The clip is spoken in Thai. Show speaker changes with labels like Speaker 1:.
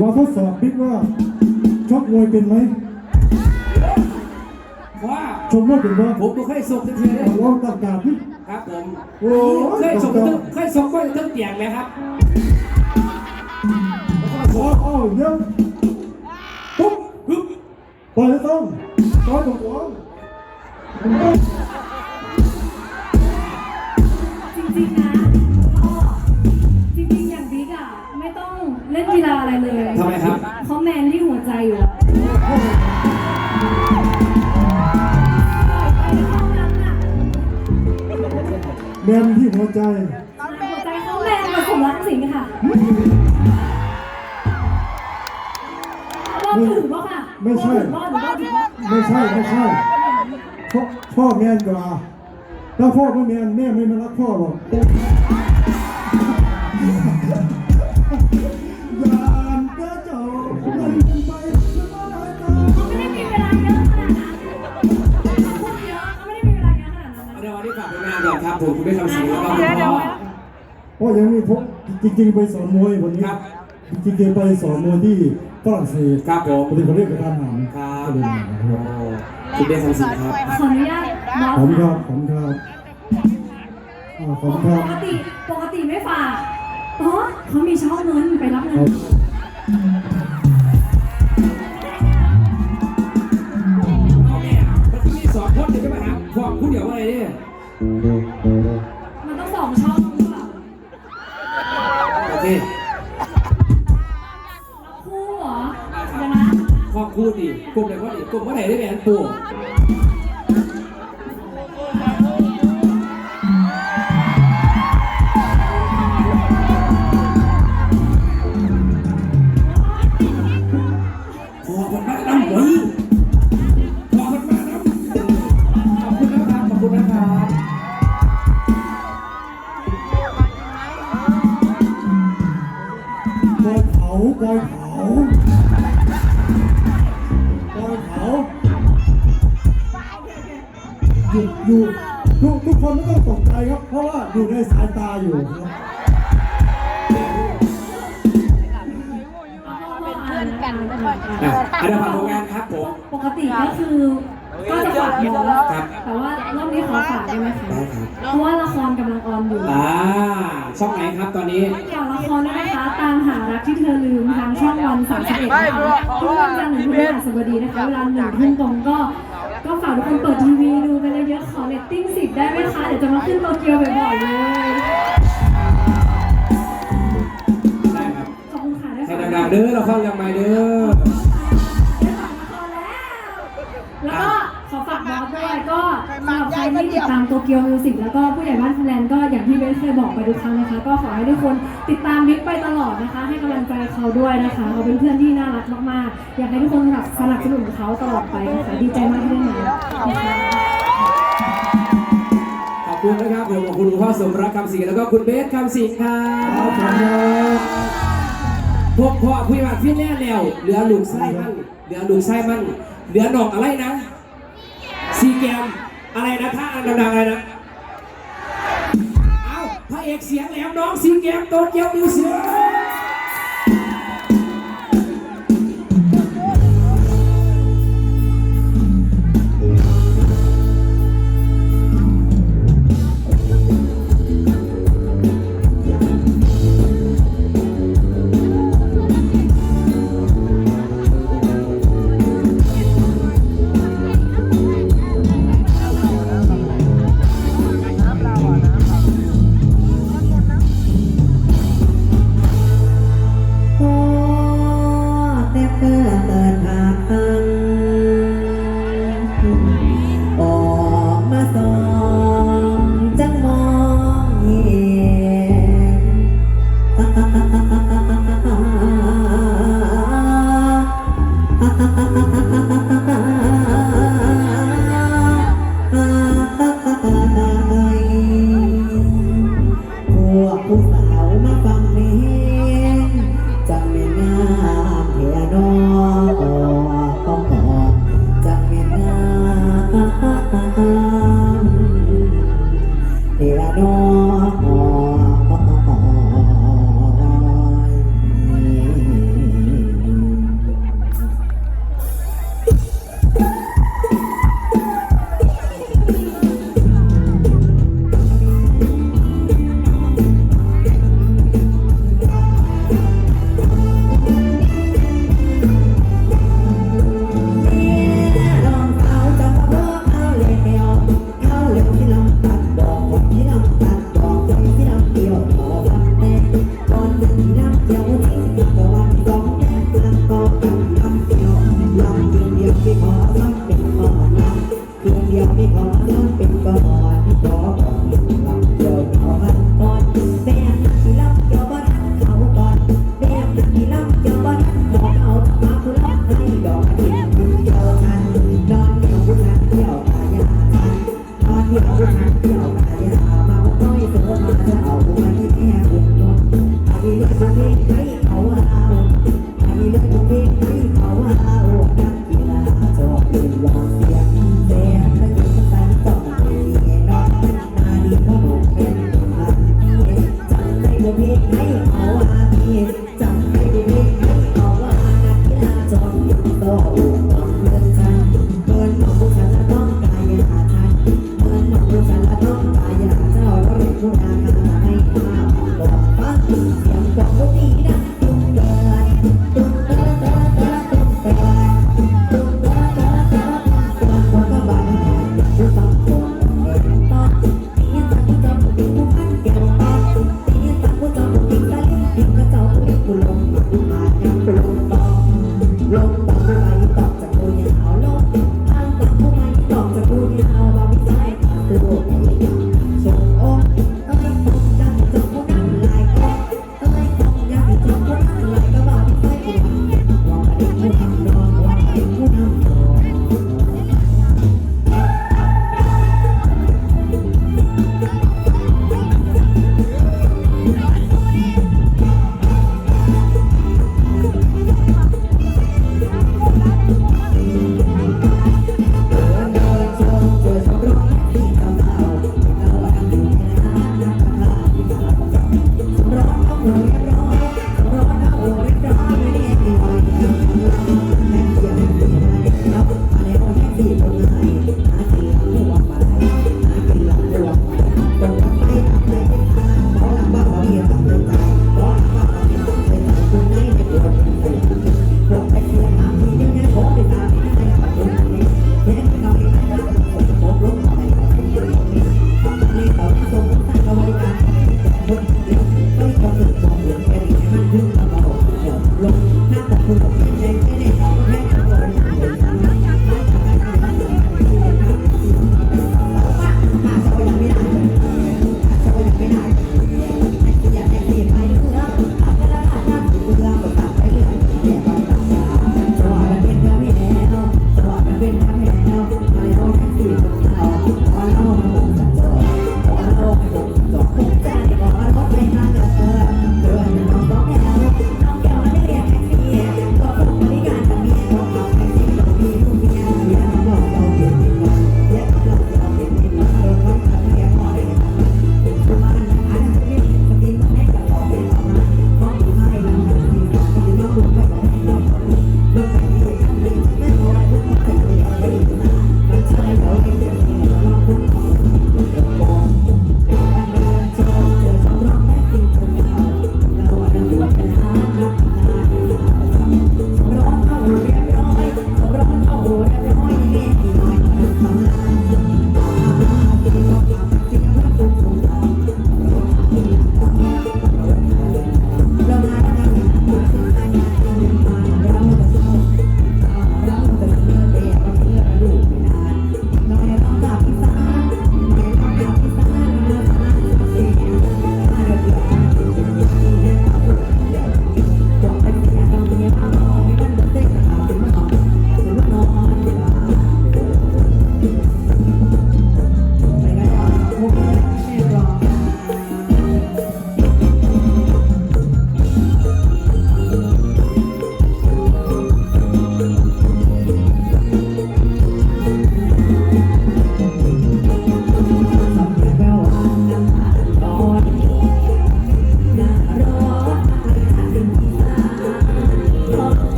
Speaker 1: มาทดสอบบิ๊กว่าชกมวยเป็นไหม
Speaker 2: ว่า
Speaker 1: ชมมวยเป็นไหม
Speaker 2: ผมไม่เคยส่งสักทีเลย
Speaker 1: ลองตัดกาดที่
Speaker 2: ครับผม
Speaker 1: โอ้ย
Speaker 2: เคยส่งตึ้งเคยส่งก็ตึ้งเตียงไหมครับแล้วก็
Speaker 1: โอ้โอ้เดี๋ยวปุ๊บ
Speaker 2: ฮึบ
Speaker 1: ปล่อยให้ต้องต่อยตรงหัว
Speaker 3: จริงๆนะ ล่นกีฬาอะไรเลย
Speaker 2: ทำไมครับ
Speaker 3: เขาแมนที่หัวใจอยู่แล้วไปเท่านั้นน่ะ
Speaker 1: แมนที่หัวใจ
Speaker 3: หัวใจเขาแมนกับสมรักสิงห์ค่ะว่าถือว่าค่ะ
Speaker 1: ไม่ใช่
Speaker 3: ว่าถือว่าถือว่า
Speaker 1: ไม่ใช่ไม่ใช่พ่อพ่อแมนกว่าถ้าพ่อไม่แมนแม่ไม่มารักพ่อหรอก
Speaker 3: ล
Speaker 2: งานก่อนครับผมคุณไม่คำสิงแล้วก็คุณพ่อ
Speaker 1: พ่อยังมีพกจริงๆไปสอนมวยวันนี้
Speaker 2: ครับ
Speaker 1: จริงๆไปสอนมวยที่ฝรั่งเศส
Speaker 2: ครับผม
Speaker 1: ปกติเขาเรียกกระทานหัน
Speaker 2: ครับ
Speaker 1: ก็เลยมา
Speaker 2: โอ้คุณไม่คำสิงครับ
Speaker 3: ขออนุญาตบอส
Speaker 1: ผมครั
Speaker 3: ค่ะ
Speaker 1: บผมครับอ่าผมครับ
Speaker 3: ปกติปกติไม่ฝากอ๋อเขามีช่องเงินไปรับเงิ
Speaker 1: ครั
Speaker 3: น
Speaker 2: โอเค
Speaker 3: คู่เหรอเดี๋ยวนะ
Speaker 2: ความพูดดิกลุ่มไหนว่าดิกลุ่มว่าไหนได้แหวนปู่พอคนม
Speaker 1: หยุดอยู่ทุกทุกคนไม่ต้องตกใจครับ เพราะว่าอยู่ในสายตาอยู่ครับ
Speaker 3: กัน
Speaker 2: อะอันดับผลงานครับผม
Speaker 3: ปกติก็คือก็จะฝากบอส
Speaker 2: ครับ
Speaker 3: แต่ว่ารอบนี้ขอฝากได้ไหมคะ
Speaker 2: ได้ครับ
Speaker 3: เพราะว่าละครกำลังออนอยู่
Speaker 2: อ่าช่องไหนครับตอนนี้
Speaker 3: เกี่ยวละครด้วยนะคะตามหารักที่เธอลืมทางช่องวันสามสิบเอ็ดนะคะทุกวันจันทร์ถึงพฤหัสบดีนะคะเวลาหนึ่งทุ่มตรงก็ ก็ฝากทุกคนเปิดทีวีดูกันเยอะๆขอเรตติ้งสิบได้ไหมคะเดี๋ยวจะมาขึ้นโตเกียวบ่อยๆเลย
Speaker 2: ได้ครับ
Speaker 3: ขอบคุณค่ะได้
Speaker 2: ให้
Speaker 3: ฝาก
Speaker 2: ดังๆเด้อเราเข้ายังไงเด้อ
Speaker 3: ตามโตเกียวมิวสิกแล้วก็ผู้ใหญ่บ้านฟินแลนด์ก็อย่างที่เบสเคยบอกไปทุกครั้งนะคะ ก็ขอให้ทุกคนติดตามบิ๊กไปตลอดนะคะ ให้กำลังใจเขาด้วยนะคะเขาเป็นเพื่อนที่น่ารักมากๆ อยากให้ทุกคนสนับสนุนเขาตลอดไปนะคะดีใจมากที่ได้มาขอบคุณค่ะ
Speaker 2: ขอบคุณนะครับผมขอบคุณคุณพ่อสมรักคำศรีแล้วก็คุณเบสคำศรีครั
Speaker 1: ครับครับ
Speaker 2: พวกพ่อผู้ใหญ่บ้านฟินแลนด์แล้วเหลือลูกไส้มันเหลือลูกไส้มันเหลือหนอกอะไรนะซีแกม อะไรนะท่าอันดังๆอะไรนะ เอาพระเอกเสียงแหลมน้องซีแกมโตเกียวมิวสิก
Speaker 4: ล ม